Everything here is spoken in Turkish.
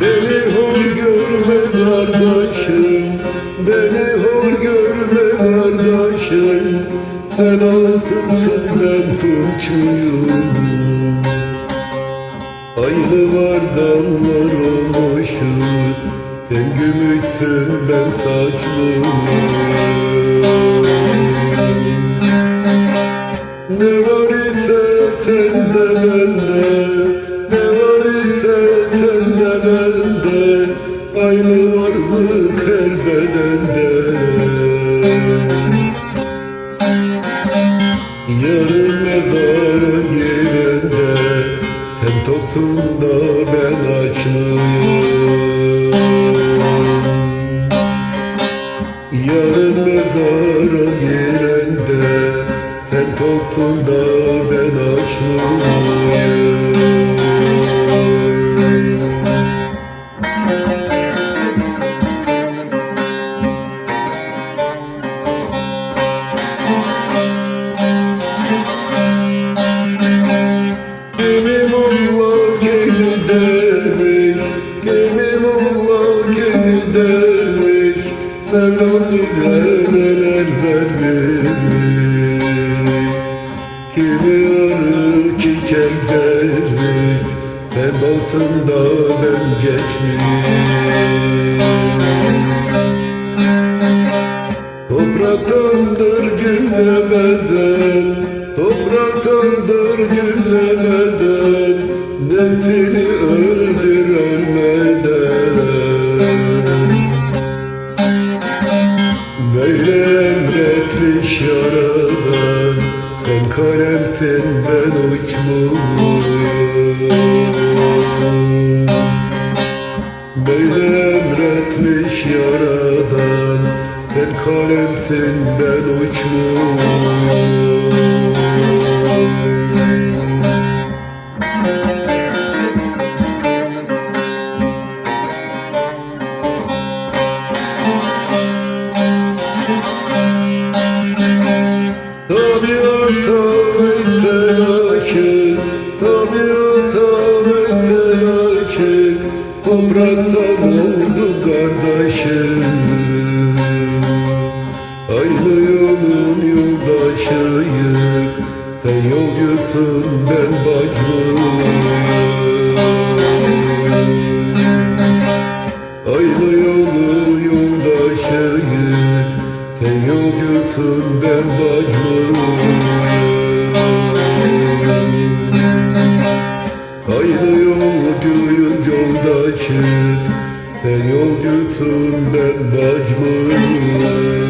Beni hor görme kardeşim Beni hor görme kardeşim. Ben altımsın ben Türkçüyüm Aynı vardan var olmuşuz Sen gümüşsün ben saçlıyım. Ne var ise bende Ne var ise sende bende Aynı her bedende. Yarın mezara yerinde Sen toksun da ben açlıyım Toksun da ben gemi dermiş Mevlam bize neler vermiş Çiçek dermiş Sen altında ben geçmiş. Topraktandır cümle beden Topraktandır cümle Sen kalemsin ben uçmuyum Böyle emretmiş yaradan Sen kalemsin ben uçmuyum aşık Tabiata ve aşık Topraktan oldu kardeşim. Aynı yolun yoldaşıyık Sen yolcusun ben bacıyım. Aynı yolu yoldaşıyık Sen yolcusun ben bacıyım yoldaşım Sen yolcusun ben bacıyım